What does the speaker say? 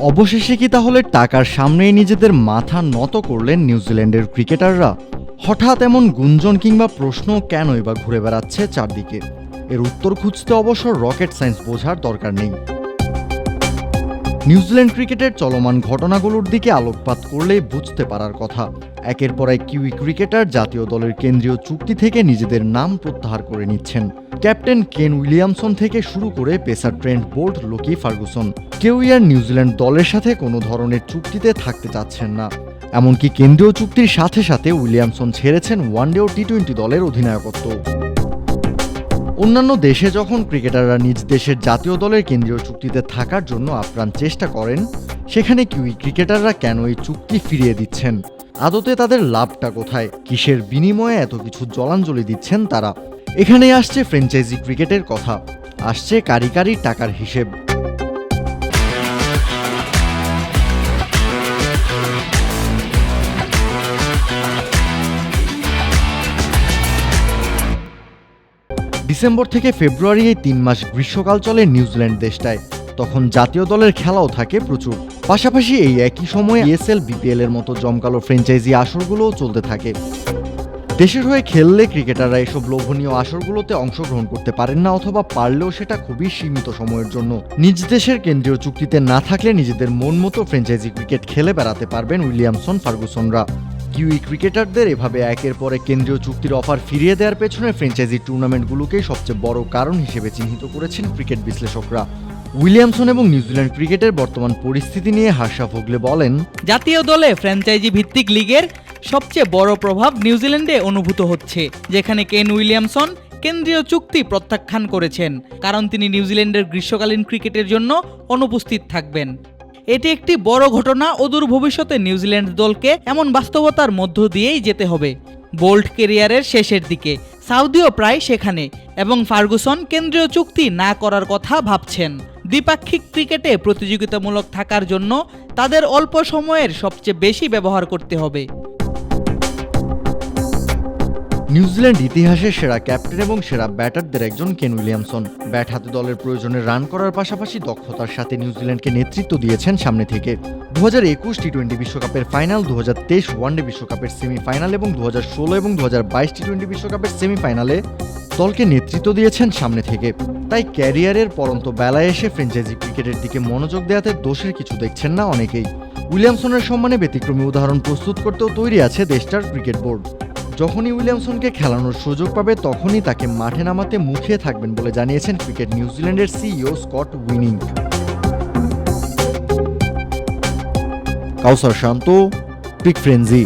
অবশেষে কি তাহলে টাকার সামনেই নিজেদের মাথা নত করলেন নিউজিল্যান্ডের ক্রিকেটাররা? হঠাৎ এমন গুঞ্জন কিংবা প্রশ্ন কেনই বা ঘুরে বেড়াচ্ছে চারদিকে? এর উত্তর খুঁজতে অবশ্য রকেট সায়েন্স বোঝার দরকার নেই। নিউজিল্যান্ড ক্রিকেটের চলমান ঘটনাগুলোর দিকে আলোকপাত করলেই বুঝতে পারার কথা। একের পর এক কিউই ক্রিকেটার জাতীয় দলের কেন্দ্রীয় চুক্তি থেকে নিজেদের নাম প্রত্যাহার করে নিচ্ছেন। ক্যাপ্টেন কেন উইলিয়ামসন থেকে শুরু করে pacer Trent Boult, Lockie Ferguson. কেউই আর নিউজিল্যান্ড দলের সাথে কোনো ধরনের চুক্তিতে থাকতে চাচ্ছেন না। এমনকি কেন্দ্রীয় চুক্তির সাথে সাথে উইলিয়ামসন ছেড়েছেন ওয়ানডে ও টি টোয়েন্টি দলের অধিনায়কত্ব। অন্যান্য দেশে যখন ক্রিকেটাররা নিজ দেশের জাতীয় দলের কেন্দ্রীয় চুক্তিতে থাকার জন্য আপ্রাণ চেষ্টা করেন, সেখানে কিউই ক্রিকেটাররা কেন এই চুক্তি ফিরিয়ে দিচ্ছেন? আদতে তাদের লাভটা কোথায়? কিসের বিনিময়ে এত কিছু জলাঞ্জলি দিচ্ছেন তারা? এখানে আসছে ফ্র্যাঞ্চাইজি ক্রিকেটের কথা। আসছে কারি কারি টাকার হিসেব। ডিসেম্বর থেকে ফেব্রুয়ারি এই তিন মাস গ্রীষ্মকাল চলে নিউজিল্যান্ড দেশটায়। তখন জাতীয় দলের খেলাও থাকে প্রচুর। পাশাপাশি এই একই সময়ে ইএসএল বিপিএল এর মতো জমকালো ফ্র্যাঞ্চাইজি আসরগুলোও চলতে থাকে। দেশের হয়ে খেললে ক্রিকেটাররা এসব লোভনীয় আসরগুলোতে অংশগ্রহণ করতে পারেন না অথবা পারলেও সেটা খুবই সীমিত সময়ের জন্য। নিজ দেশের কেন্দ্রীয় চুক্তিতে না থাকলে নিজেদের মন মতো ফ্র্যাঞ্চাইজি ক্রিকেট খেলে বেড়াতে পারবেন উইলিয়ামসন ফার্গুসনরা। কিউই ক্রিকেটারদের এভাবে একের পরে কেন্দ্রীয় চুক্তির অফার ফিরিয়ে দেওয়ার পেছনে ফ্র্যাঞ্চাইজি টুর্নামেন্টগুলোকেই সবচেয়ে বড় কারণ হিসেবে চিহ্নিত করেছেন ক্রিকেট বিশ্লেষকরা। উইলিয়ামসন এবং নিউজিল্যান্ড ক্রিকেটের বর্তমান পরিস্থিতি নিয়ে হার্ষা ভোগলে বলেন, জাতীয় দলে ফ্র্যাঞ্চাইজি ভিত্তিক লিগের সবচেয়ে বড় প্রভাব নিউজিল্যান্ডে অনুভূত হচ্ছে, যেখানে কেন উইলিয়ামসন কেন্দ্রীয় চুক্তি প্রত্যাখ্যান করেছেন, কারণ তিনি নিউজিল্যান্ডের গ্রীষ্মকালীন ক্রিকেটের জন্য অনুপস্থিত থাকবেন। এটি একটি বড় ঘটনা অদূর ভবিষ্যতে নিউজিল্যান্ড দলকে এমন বাস্তবতার মধ্য দিয়েই যেতে হবে। বোল্ট কেরিয়ারের শেষের দিকে, সাউদিও প্রায় সেখানে, এবং ফার্গুসন কেন্দ্রীয় চুক্তি না করার কথা ভাবছেন। দ্বিপাক্ষিক ক্রিকেটে প্রতিযোগিতামূলক থাকার জন্য তাদের অল্প সময়ের সবচেয়ে বেশি ব্যবহার করতে হবে। নিউজিল্যান্ড ইতিহাসের সেরা ক্যাপ্টেন এবং সেরা ব্যাটারদের একজন কেন উইলিয়ামসন। ব্যাট হাতে দলের প্রয়োজনে রান করার পাশাপাশি দক্ষতার সাথে নিউজিল্যান্ডকে নেতৃত্ব দিয়েছেন সামনে থেকে। দু হাজার একুশ টি টোয়েন্টি বিশ্বকাপের ফাইনাল দু হাজার তেইশ ওয়ানডে বিশ্বকাপের সেমিফাইনাল এবং দু হাজার ষোলো এবং দু হাজার বাইশ টি টোয়েন্টি বিশ্বকাপের সেমিফাইনালে দলকে নেতৃত্ব দিয়েছেন সামনে থেকে। তাই ক্যারিয়ারের পরন্ত বেলায় এসে ফ্র্যাঞ্চাইজি ক্রিকেটের দিকে মনোযোগ দেওয়াতে দোষের কিছু দেখছেন না অনেকেই। উইলিয়ামসনের সম্মানে ব্যতিক্রমী উদাহরণ প্রস্তুত করতেও তৈরি আছে দেশটার ক্রিকেট বোর্ড। যখনই উইলিয়ামসনকে খেলানোর সুযোগ পাবে, তখনই তাকে মাঠে নামাতে মুখিয়ে থাকবেন বলে জানিয়েছেন ক্রিকেট নিউজিল্যান্ডের CEO Scott Weenink. Kawsar Shanto, pick frenzy